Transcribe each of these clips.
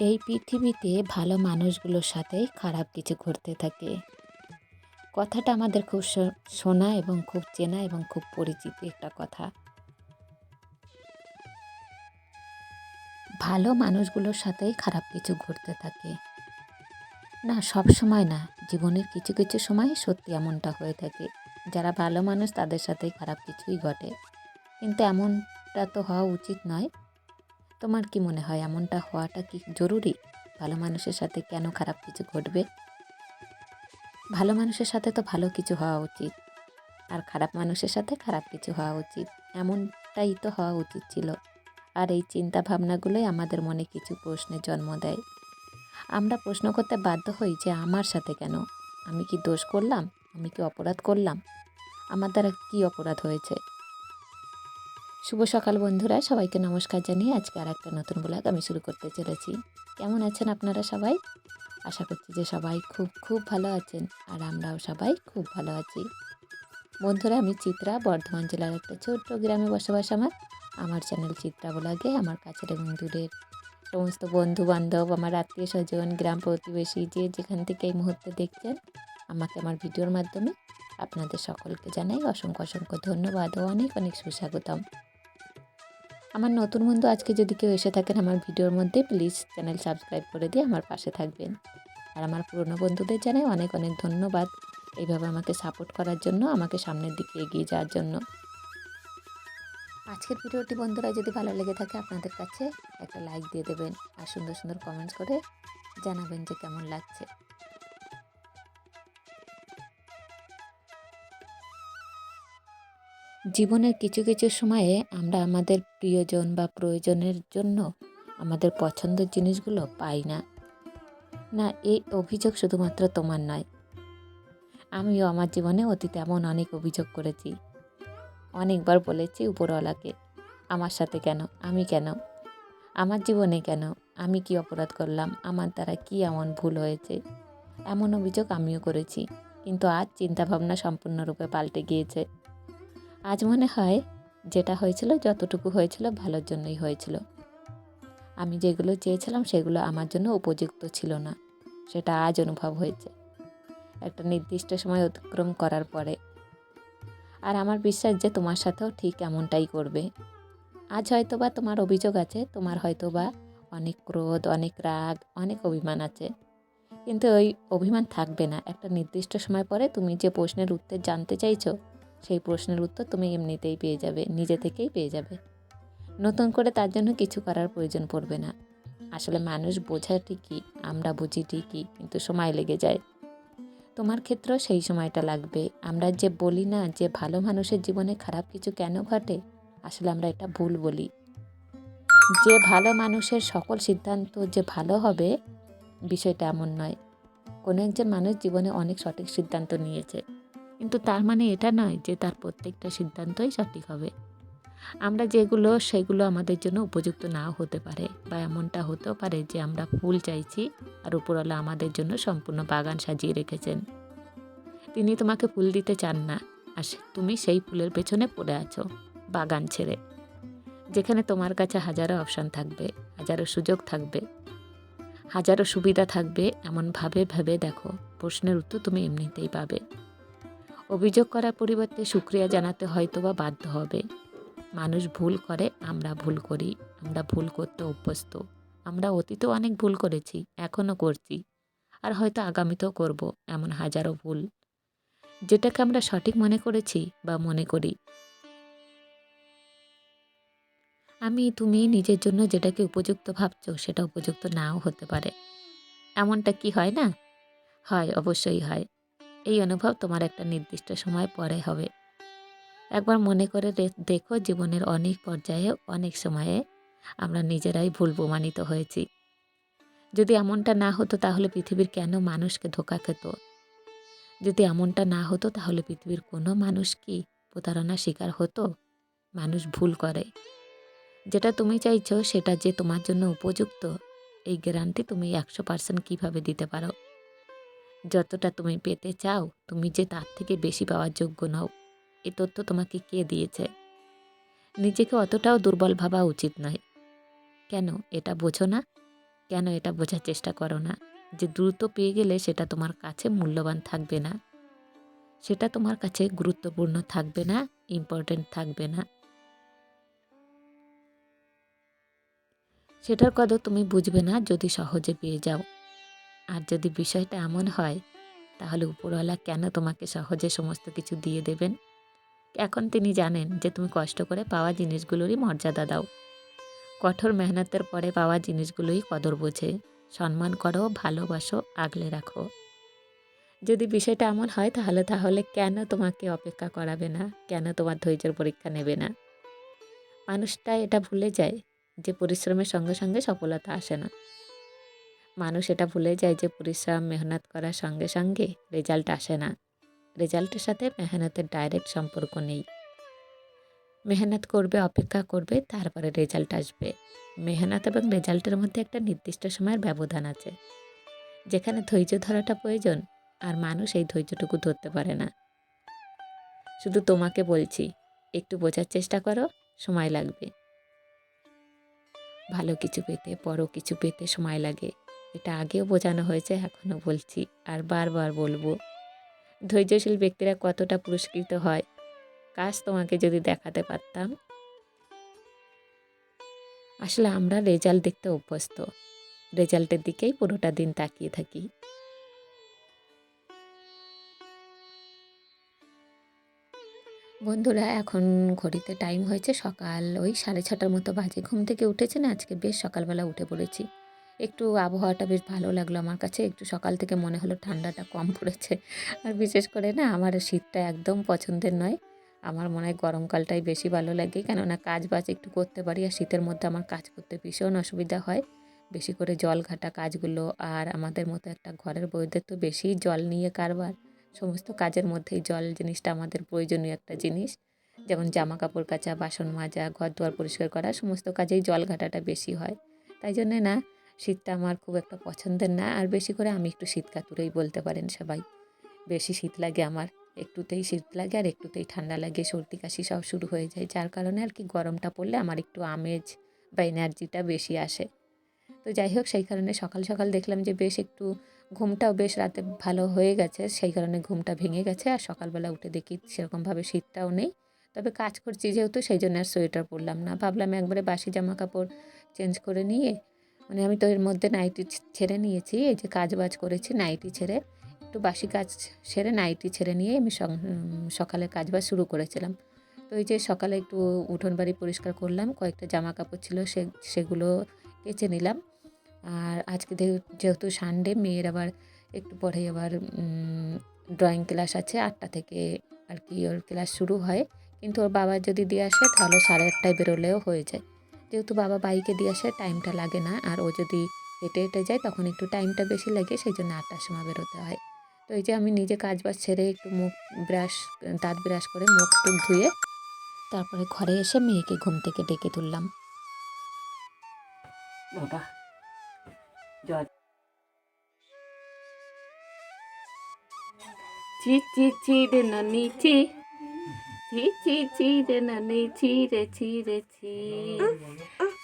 এই পৃথিবীতে ভালো মানুষগুলোর সাথেই খারাপ কিছু ঘটতে থাকে। কথাটা আমাদের খুব শোনা এবং খুব চেনা এবং খুব পরিচিত একটা কথা। ভালো মানুষগুলোর সাথেই খারাপ কিছু ঘটতে থাকে। না, সব সময় না, জীবনের কিছু কিছু সময় সত্যি এমনটা হয়ে থাকে। যারা ভালো মানুষ তাদের সাথেই খারাপ কিছুই ঘটে। কিন্তু এমনটা তো হওয়া উচিত নয়। তোমার কি মনে হয় এমনটা হওয়াটা কি জরুরি? ভালো মানুষের সাথে কেন খারাপ কিছু ঘটবে? ভালো মানুষের সাথে তো ভালো কিছু হওয়া উচিত। আর খারাপ মানুষের সাথে খারাপ কিছু হওয়া উচিত। এমনটাই তো হওয়া উচিত ছিল। আর এই চিন্তা ভাবনাগুলোই আমাদের মনে কিছু প্রশ্নের জন্ম দেয়। আমরা প্রশ্ন করতে বাধ্য হই যে আমার সাথে কেন? আমি কি দোষ করলাম? আমি কি অপরাধ করলাম? আমার দ্বারা কি অপরাধ হয়েছে? শুভ সকাল বন্ধুরা, সবাইকে নমস্কার জানিয়ে আজকে আর একটা নতুন ব্লগ আমি শুরু করতে চলেছি। কেমন আছেন আপনারা সবাই? আশা করছি যে সবাই খুব খুব ভালো আছেন আর আমরাও সবাই খুব ভালো আছি। বন্ধুরা, আমি চিত্রা, বর্ধমান জেলার একটা ছোট্ট গ্রামে বসবাস আমার। আমার চ্যানেল চিত্রা ব্লগে আমার কাছের এবং দূরের সমস্ত বন্ধু বান্ধব আমার আত্মীয় স্বজন গ্রাম প্রতিবেশী যে যেখান থেকে এই মুহূর্তে দেখছেন, আমাকে আমার ভিডিওর মাধ্যমে আপনাদের সকলকে জানাই অসংখ্য অসংখ্য ধন্যবাদ ও অনেক অনেক সুস্বাগতম। আমার নতুন বন্ধু আজকে যদি কেউ এসে থাকেন আমার ভিডিওর মধ্যে প্লিজ চ্যানেল সাবস্ক্রাইব করে দিয়ে আমার পাশে থাকবেন। আর আমার পুরনো বন্ধুদের জানাই অনেক অনেক ধন্যবাদ এইভাবে আমাকে সাপোর্ট করার জন্য, আমাকে সামনের দিকে এগিয়ে যাওয়ার জন্য। আজকের ভিডিওটি বন্ধুরা যদি ভালো লেগে থাকে আপনাদের কাছে একটা লাইক দিয়ে দেবেন আর সুন্দর সুন্দর কমেন্টস করে জানাবেন যে কেমন লাগছে। জীবনের কিছু কিছু সময়ে আমরা আমাদের প্রিয়জন বা প্রয়োজনের জন্য আমাদের পছন্দের জিনিসগুলো পাই না। না, এই অভিযোগ শুধুমাত্র তোমার নয়। আমিও আমার জীবনে অতীতে এমন অনেক অভিযোগ করেছি। অনেকবার বলেছি উপরওয়ালাকে, আমার সাথে কেন? আমি কেন? আমার জীবনে কেন? আমি কি অপরাধ করলাম? আমার দ্বারা কি এমন ভুল হয়েছে? এমন অভিযোগ আমিও করেছি। কিন্তু আজ চিন্তাভাবনা সম্পূর্ণরূপে পাল্টে গিয়েছে। আজ মনে হয় যেটা হয়েছিল, যতটুকু হয়েছিল ভালোর জন্যই হয়েছিল। আমি যেগুলো চেয়েছিলাম সেগুলো আমার জন্য উপযুক্ত ছিল না। সেটা আজ অনুভব হয়েছে। একটা নির্দিষ্ট সময় অতিক্রম করার পরে। আর আমার বিশ্বাস যে তোমার সাথেও ঠিক এমনটাই করবে। আজ হয়তো বা তোমার অভিযোগ আছে, তোমার হয়তো বা অনেক ক্রোধ, অনেক রাগ, অনেক অভিমান আছে। কিন্তু ওই অভিমান থাকবে না। একটা নির্দিষ্ট সময় পরে তুমি যে প্রশ্নের উত্তর জানতে চাইছো সেই প্রশ্নের উত্তর তুমি এমনিতেই পেয়ে যাবে, নিজে থেকেই পেয়ে যাবে। নতুন করে তার জন্য কিছু করার প্রয়োজন পড়বে না। আসলে মানুষ বোঝা ঠিকই, আমরা বুঝি ঠিকই, কিন্তু সময় লেগে যায়। তোমার ক্ষেত্রেও সেই সময়টা লাগবে। আমরা যে বলি না যে ভালো মানুষের জীবনে খারাপ কিছু কেন ঘটে, আসলে আমরা এটা ভুল বলি। যে ভালো মানুষের সকল সিদ্ধান্ত যে ভালো হবে, বিষয়টা এমন নয়। কোনো একজন মানুষ জীবনে অনেক সঠিক সিদ্ধান্ত নিয়েছে। কিন্তু তার মানে এটা নয় যে তার প্রত্যেকটা সিদ্ধান্তই সঠিক হবে। আমরা যেগুলো, সেগুলো আমাদের জন্য উপযুক্ত নাও হতে পারে বা এমনটা হতেও পারে যে আমরা ফুল চাইছি আর উপরওয়ালা আমাদের জন্য সম্পূর্ণ বাগান সাজিয়ে রেখেছেন। তিনি তোমাকে ফুল দিতে চান না, আর তুমি সেই ফুলের পেছনে পড়ে আছো, বাগান ছেড়ে। যেখানে তোমার কাছে হাজারো অপশান থাকবে, হাজারো সুযোগ থাকবে, হাজারো সুবিধা থাকবে এমনভাবে ভেবে দেখো, প্রশ্নের উত্তর তুমি এমনিতেই পাবে। অভিযোগ করার পরিবর্তে সুক্রিয়া জানাতে হয়তো বা বাধ্য হবে। মানুষ ভুল করে, আমরা ভুল করি, আমরা ভুল করতে অভ্যস্ত। আমরা অতীতেও অনেক ভুল করেছি, এখনও করছি। আর হয়তো আগামীতেও করব, এমন হাজারো ভুল। যেটাকে আমরা সঠিক মনে করেছি বা মনে করি। আমি, তুমি নিজের জন্য যেটাকে উপযুক্ত ভাবছ, সেটা উপযুক্ত নাও হতে পারে। এমনটা কি হয় না? হয়, অবশ্যই হয়। এই অনুভব তোমার একটা নির্দিষ্ট সময় পরে হবে। একবার মনে করে দেখো জীবনের অনেক পর্যায়ে, অনেক সময়ে আমরা নিজেরাই ভুল প্রমাণিত হয়েছি। যদি এমনটা না হতো তাহলে পৃথিবীর কেন মানুষকে ধোকা খেত? যদি এমনটা না হতো তাহলে পৃথিবীর কোনো মানুষ কি প্রতারণার শিকার হতো? মানুষ ভুল করে। যেটা তুমি চাইছো সেটা যে তোমার জন্য উপযুক্ত, এই গ্যারান্টি তুমি একশো পার্সেন্ট কীভাবে দিতে পারো? যতটা তুমি পেতে চাও, তুমি যে তার থেকে বেশি পাওয়ার যোগ্য নও, এ তথ্য তোমাকে কে দিয়েছে? নিজেকে অতটাও দুর্বল ভাবা উচিত নয়। কেন এটা বোঝো না? কেন এটা বোঝার চেষ্টা করো না? যে দ্রুত পেয়ে গেলে সেটা তোমার কাছে মূল্যবান থাকবে না। সেটা তোমার কাছে গুরুত্বপূর্ণ থাকবে না ইম্পর্টেন্ট থাকবে না। সেটার কদর তুমি বুঝবে না যদি সহজে পেয়ে যাও। আর যদি বিষয়টা এমন হয়, তাহলে উপরওয়ালা কেন তোমাকে সহজে সমস্ত কিছু দিয়ে দেবেন? এখন তিনি জানেন যে তুমি কষ্ট করে পাওয়া জিনিসগুলোরই মর্যাদা দাও। কঠোর মেহনতের পরে পাওয়া জিনিসগুলোই কদর বোঝে। সম্মান করো, ভালোবাসো, আগলে রাখো। যদি বিষয়টা এমন হয়, তাহলে তাহলে কেন তোমাকে অপেক্ষা করাবে না? কেন তোমার ধৈর্যের পরীক্ষা নেবে না? মানুষটা এটা ভুলে যায় যে পরিশ্রমের সঙ্গে সঙ্গে সফলতা আসে না। মানুষ এটা ভুলে যায় যে পরিশ্রম, মেহনত করার সঙ্গে সঙ্গে রেজাল্ট আসে না। রেজাল্টের সাথে মেহনতের ডাইরেক্ট সম্পর্ক নেই। মেহনত করবে, অপেক্ষা করবে, তারপরে রেজাল্ট আসবে। মেহনত এবং রেজাল্টের মধ্যে একটা নির্দিষ্ট সময়ের ব্যবধান আছে। যেখানে ধৈর্য ধরাটা প্রয়োজন আর মানুষ এই ধৈর্যটুকু ধরতে পারে না। শুধু তোমাকে বলছি, একটু বোঝার চেষ্টা করো, সময় লাগবে। ভালো কিছু পেতে, বড় কিছু পেতে সময় লাগে। এটা আগেও বোঝানো হয়েছে, এখনও বলছি, আর বারবার বলব। ধৈর্যশীল ব্যক্তিরা কতটা পুরস্কৃত হয়, কাজ তোমাকে যদি দেখাতে পারতাম। আসলে আমরা রেজাল্ট দেখতে অভ্যস্ত, রেজাল্টের দিকেই পুরোটা দিন তাকিয়ে থাকি। বন্ধুরা, এখন ঘড়িতে টাইম হয়েছে সকাল ওই সাড়ে ছটার মতো বাজে। ঘুম থেকে উঠেছে না, আজকে বেশ সকালবেলা উঠে পড়েছি। একটু আবহাওয়াটা বেশ ভালো লাগল আমার কাছে। একটু সকাল থেকে মনে হলো ঠান্ডাটা কম পড়েছে। আর বিশেষ করে না, আমার শীতটা একদম পছন্দের নয়। আমার মনে হয় গরমকালটাই বেশি ভালো লাগে। কেননা কাজ বাজ একটু করতে পারি আর শীতের মধ্যে আমার কাজ করতে ভীষণ অসুবিধা হয়। বেশি করে জল ঘাটা কাজগুলো আর আমাদের মতো একটা ঘরের বইদের তো বেশি জল নিয়ে কারবার। সমস্ত কাজের মধ্যেই জল জিনিসটা আমাদের প্রয়োজনীয় একটা জিনিস। যেমন জামা কাপড় কাচা, বাসন মাজা ঘর দুয়ার পরিষ্কার করা, সমস্ত কাজেই জল ঘাটাটা বেশি হয়। তাই জন্যে না শীতটা আমার খুব একটা পছন্দের না। আর বেশি করে আমি একটু শীত কাতুরেই বলতে পারেন সবাই। বেশি শীত লাগে আমার, একটুতেই শীত লাগে আর একটুতেই ঠান্ডা লাগে, সর্দি কাশি সব শুরু হয়ে যায়। যার কারণে আর কি গরমটা পড়লে আমার একটু আমেজ বা এনার্জিটা বেশি আসে। তো যাই হোক, সেই কারণে সকাল সকাল দেখলাম যে বেশ একটু ঘুমটাও বেশ রাতে ভালো হয়ে গেছে, সেই কারণে ঘুমটা ভেঙে গেছে। আর সকালবেলা উঠে দেখি সেরকমভাবে শীতটাও নেই। তবে কাজ করছি যেহেতু, সেই জন্য আর সোয়েটার পরলাম না। ভাবলাম একবারে বাসি জামা কাপড় চেঞ্জ করে নিয়ে মানে আমি তো এর মধ্যে নাইটি ছেড়ে নিয়েছি। এই যে কাজ বাজ করেছি নাইটি ছেড়ে। একটু বাসি কাজ সেরে নাইটি ছেড়ে নিয়ে আমি সকালে কাজ বাজ শুরু করেছিলাম। তো এই যে সকালে একটু উঠোন বাড়ি পরিষ্কার করলাম, কয়েকটা জামা কাপড় ছিল সে, সেগুলো কেচে নিলাম। আর আজকে যেহেতু সানডে মেয়ের আবার একটু পরে আবার ড্রয়িং ক্লাস আছে, আটটা থেকে আর কি ওর ক্লাস শুরু হয়। কিন্তু ওর বাবা যদি দিয়ে আসে তাহলে সাড়ে আটটায় বেরোলেও হয়ে যায়। যেহেতু বাবা বাইকে দিয়ে আসে, টাইমটা লাগে না। আর ও যদি হেঁটে হেঁটে যায়, তখন একটু টাইমটা বেশি লাগে সেই জন্য আটটার সময় বেরোতে হয়। তো এই যে আমি নিজে কাজ বাজ ছেড়ে একটু মুখ ব্রাশ, দাঁত ব্রাশ করে মুখ টুক ধুয়ে তারপরে ঘরে এসে মেয়েকে ঘুম থেকে ডেকে তুললাম। চি চি চি নানি চি চি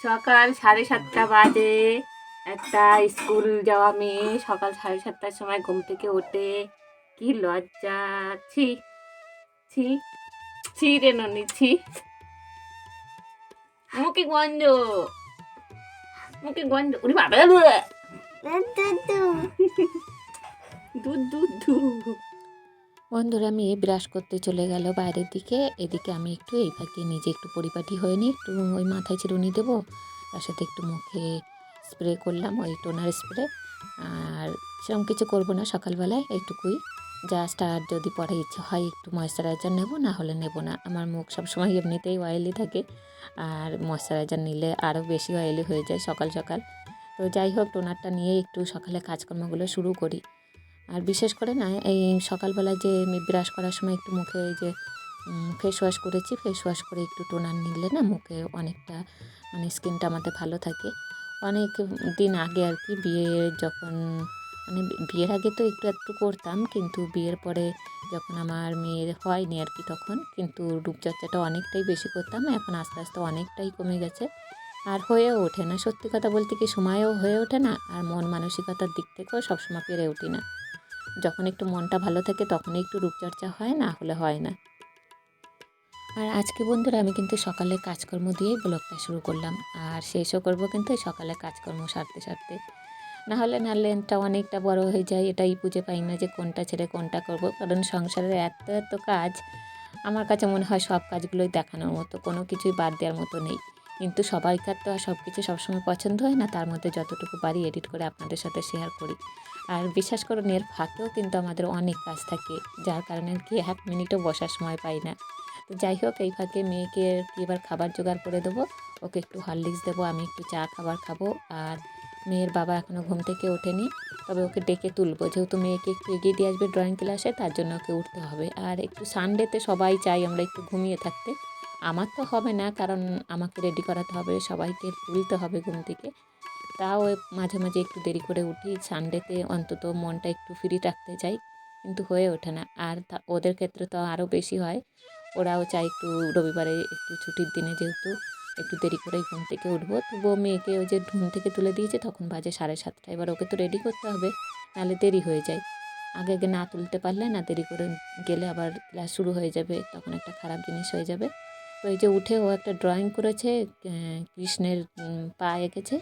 সকাল সাড়ে সাতটা বাজে। একটা স্কুল যাওয়া মেয়ে সকাল সাড়ে সাতটার সময় ঘুম থেকে ওঠে। কি লজ্জা। ছি ছি ছি রে ননি, ছি। মুখে গন্ধ। মুখে গন্ধ। উনি বাবা। দুধ দুধ দুধ। বন্ধুরা মেয়ে ব্রাশ করতে চলে গেল বাইরের দিকে। এদিকে আমি একটু, এই ফাঁকে নিজে একটু পরিপাটি হয়ে নিই, একটু ওই মাথায় চিরুনি দেবো। তার সাথে একটু মুখে স্প্রে করলাম, ওই টোনার স্প্রে আর সেরকম কিছু করব না, সকালবেলায় এইটুকুই। জাস্ট আর যদি পরে ইচ্ছে হয় একটু ময়শ্চারাইজার নেব, না হলে নেব না। আমার মুখ সবসময় এমনিতেই অয়েলি থাকে। আর ময়েশ্চারাইজার নিলে আরও বেশি অয়েলি হয়ে যায় সকাল সকাল। তো যাই হোক টোনারটা নিয়ে একটু সকালে কাজকর্মগুলো শুরু করি। আর বিশেষ করে না, এই সকালবেলা যে আমি ব্রাশ করার সময় একটু মুখে এই যে ফেস ওয়াশ করেছি ফেস ওয়াশ করে একটু টোনার নিলে না মুখে অনেকটা মানে স্কিনটা আমাদের ভালো থাকে। অনেক দিন আগে আর কি বিয়ে যখন মানে বিয়ের আগে তো একটু একটু করতাম, কিন্তু বিয়ের পরে যখন আমার মেয়ের হয়নি আর কি তখন, কিন্তু রূপচর্চাটা অনেকটাই বেশি করতাম, এখন আস্তে আস্তে অনেকটাই কমে গেছে। আর হয়েও ওঠে না, সত্যি কথা বলতে কি সময়ও হয়ে ওঠে না, আর মন মানসিকতার দিক থেকেও সবসময় পেরে উঠি না। যখন একটু মনটা ভালো থাকে তখনই একটু রূপচর্চা হয়, না হলে হয় না। আর আজকে বন্ধুরা আমি কিন্তু সকালে কাজকর্ম দিয়েই ব্লগটা শুরু করলাম। আর শেষও করব কিন্তু সকালে কাজকর্ম সারতে সারতে। না হলে না লেনটা অনেকটা বড় হয়ে যায়, এটাই বুঝে পাই না যে কোনটা ছেড়ে কোনটা করব। কারণ সংসারের এত এত কাজ, আমার কাছে মনে হয় সব কাজগুলোই দেখানোর মতো, কোনো কিছুই বাদ দেওয়ার মতো নেই। কিন্তু সবাইকার তো আর সব কিছু সবসময় পছন্দ হয় না, তার মধ্যে যতটুকু পারি এডিট করে আপনাদের সাথে শেয়ার করি। আর বিশ্বাস করুন এর ফাঁকেও কিন্তু আমাদের অনেক কাজ থাকে, যার কারণে কি এক মিনিটও বসার সময় পাই না। তো যাই হোক, এই ফাঁকে মেয়েকে এবার খাবার জোগাড় করে দেবো, ওকে একটু হরলিক্স দেবো, আমি একটু চা, খাবার খাব, আর মেয়ের বাবা এখনও ঘুম থেকে ওঠেনি, তবে ওকে ডেকে তুলবো। যেহেতু মেয়েকে একটু এগিয়ে দিয়ে আসবে ড্রয়িং ক্লাসে তার জন্য ওকে উঠতে হবে। আর একটু সানডেতে সবাই চাই আমরা একটু ঘুমিয়ে থাকতে। আমার তো হবে না, কারণ আমাকে রেডি করাতে হবে, সবাইকে তুলতে হবে ঘুম থেকে। তাও মাঝে মাঝে একটু দেরি করে উঠি। সানডেতে অন্তত মনটা একটু ফ্রি রাখতে চাই, কিন্তু হয়ে ওঠে না। আর ওদের ক্ষেত্রে তো আরও বেশি হয়। ওরাও চায় একটু রবিবারে একটু ছুটির দিনে যেহেতু একটু দেরি করেই ঘুম থেকে উঠবো। তবুও মেয়েকে ওই যে ঘুম থেকে তুলে দিয়েছে, তখন বাজে সাড়ে সাতটা এবার ওকে তো রেডি করতে হবে, নাহলে দেরি হয়ে যায়। আগে আগে না তুলতে পারলে না দেরি করে গেলে আবার ক্লাস শুরু হয়ে যাবে, তখন একটা খারাপ জিনিস হয়ে যাবে। তো এই যে উঠে ও একটা ড্রয়িং করেছে কৃষ্ণের পা এঁকেছে।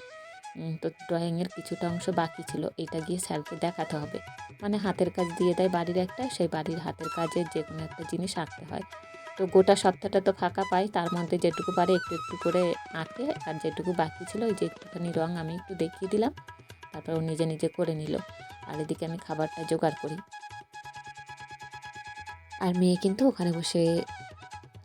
তো ড্রয়িংয়ের কিছুটা অংশ বাকি ছিল। এটা গিয়ে স্যারকে দেখাতে হবে। মানে হাতের কাজ দিয়ে দেয় বাড়ির একটা, সেই বাড়ির হাতের কাজের যে কোনো একটা জিনিস আঁকতে হয়। তো গোটা সপ্তাহটা তো ফাঁকা পাই তার মধ্যে যেটুকু পারে একটু একটু করে আঁকে, আর যেটুকু বাকি ছিল ওই যে একটুখানি রঙ আমি একটু দেখিয়ে দিলাম, তারপর ও নিজে নিজে করে নিল। আর এদিকে আমি খাবারটা জোগাড় করি। আর মেয়ে কিন্তু ওখানে বসে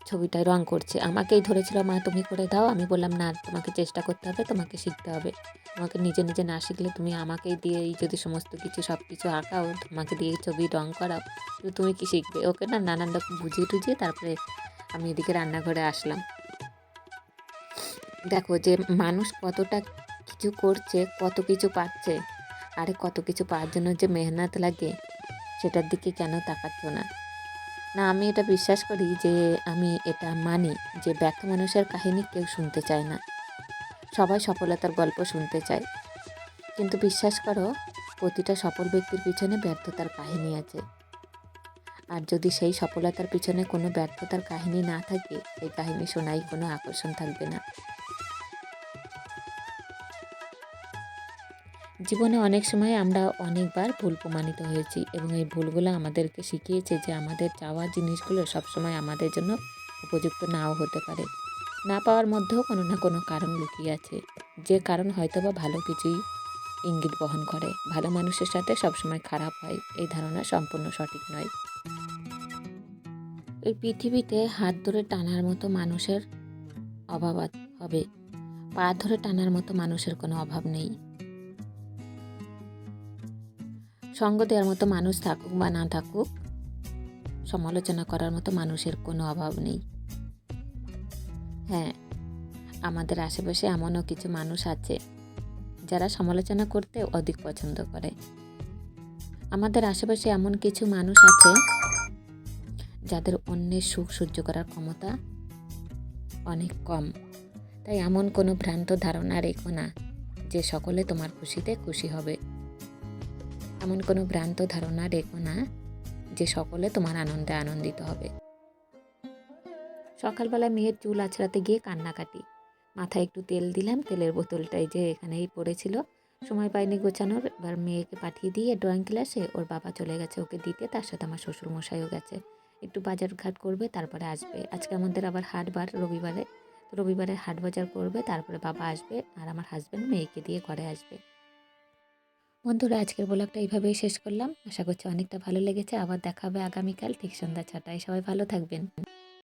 ছবিটায় রং করছে। আমাকেই ধরেছিল, মা, তুমি করে দাও। আমি বললাম, না, তোমাকে চেষ্টা করতে হবে, তোমাকে শিখতে হবে। তোমাকে নিজে নিজে না শিখলে তুমি আমাকেই দিয়েই যদি সমস্ত কিছু সব কিছু আঁকাও, তোমাকে দিয়ে ছবি রং করাও তুমি কি শিখবে? ওকে না নানান রকম বুঝিয়ে টুঝিয়ে তারপরে আমি এদিকে রান্নাঘরে আসলাম। দেখো যে মানুষ কতটা কিছু করছে, কত কিছু পাচ্ছে, আরে কত কিছু পাওয়ার জন্য যে মেহনত লাগে, সেটার দিকে কেন তাকাচ্ছ না? না, আমি এটা বিশ্বাস করি যে আমি এটা মানি যে ব্যর্থ মানুষের কাহিনী কেউ শুনতে চায় না। সবাই সফলতার গল্প শুনতে চায়। কিন্তু বিশ্বাস করো, প্রতিটা সফল ব্যক্তির পিছনে ব্যর্থতার কাহিনী আছে। আর যদি সেই সফলতার পিছনে কোনো ব্যর্থতার কাহিনী না থাকে, সেই কাহিনী শোনাই কোনো আকর্ষণ থাকবে না। জীবনে অনেক সময় আমরা অনেকবার ভুল প্রমাণিত হয়েছি এবং এই ভুলগুলো আমাদেরকে শিখিয়েছে যে আমাদের চাওয়া জিনিসগুলো সবসময় আমাদের জন্য উপযুক্ত নাও হতে পারে। না পাওয়ার মধ্যেও কোনো না কোনো কারণ লুকিয়ে আছে। যে কারণ হয়তো বা ভালো কিছুই ইঙ্গিত বহন করে। ভালো মানুষের সাথে সবসময় খারাপ হয়, এই ধারণা সম্পূর্ণ সঠিক নয়। এই পৃথিবীতে হাত ধরে টানার মতো মানুষের অভাব হবে। পা ধরে টানার মতো মানুষের কোনো অভাব নেই। সঙ্গ দেওয়ার মতো মানুষ থাকুক বা না থাকুক, সমালোচনা করার মতো মানুষের কোনো অভাব নেই। হ্যাঁ আমাদের আশেপাশে এমনও কিছু মানুষ আছে যারা সমালোচনা করতে অধিক পছন্দ করে। আমাদের আশেপাশে এমন কিছু মানুষ আছে যাদের অন্যের সুখ সহ্য করার ক্ষমতা অনেক কম। তাই এমন কোনো ভ্রান্ত ধারণা রেখো না যে সকলে তোমার খুশিতে খুশি হবে। এমন কোনো ভ্রান্ত ধারণা রেখো না যে সকলে তোমার আনন্দে আনন্দিত হবে। সকালবেলা মেয়ের চুল আছড়াতে গিয়ে কান্নাকাটি। মাথায় একটু তেল দিলাম, তেলের বোতলটাই যে এখানেই পড়েছিল। সময় পাইনি গোছানোর, এবার মেয়েকে পাঠিয়ে দিয়ে ড্রয়িং ক্লাসে ওর বাবা চলে গেছে ওকে দিতে, তার সাথে আমার শ্বশুরমশাইও গেছে। একটু বাজার ঘাট করবে, তারপরে আসবে। আজকে আমাদের আবার হাটবার রবিবারে। রবিবারে হাট বাজার করবে, তারপরে বাবা আসবে আর আমার হাজব্যান্ড মেয়েকে দিয়ে ঘরে আসবে। বন্ধুরা, আজকের ব্লগটা এইভাবেই শেষ করলাম। আশা করছি অনেকটা ভালো লেগেছে। আবার দেখা হবে আগামীকাল। ঠিক সন্ধ্যা ছটায়। সবাই ভালো থাকবেন।